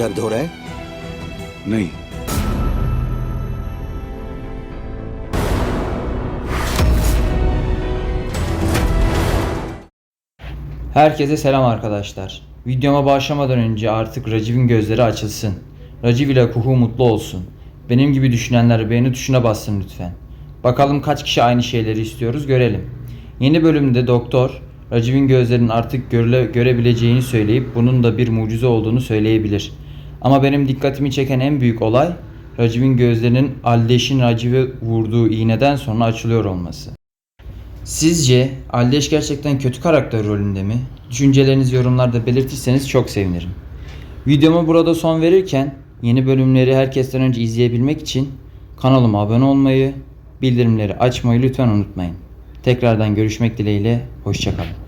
दर्द हो रहा है नहीं Herkese selam arkadaşlar. Videoma başlamadan önce artık Raciv'in gözleri açılsın. Raciv ile Kuhu mutlu olsun. Benim gibi düşünenler beğeni tuşuna bassın lütfen. Bakalım kaç kişi aynı şeyleri istiyoruz görelim. Yeni bölümde doktor Raciv'in gözlerinin artık görüle, görebileceğini söyleyip bunun da bir mucize olduğunu söyleyebilir. Ama benim dikkatimi çeken en büyük olay Raciv'in gözlerinin Aldeş'in Raciv'e vurduğu iğneden sonra açılıyor olması. Sizce Aldeş gerçekten kötü karakter rolünde mi? Düşüncelerinizi yorumlarda belirtirseniz çok sevinirim. Videoma burada son verirken yeni bölümleri herkesten önce izleyebilmek için kanalıma abone olmayı, bildirimleri açmayı lütfen unutmayın. Tekrardan görüşmek dileğiyle, hoşçakalın.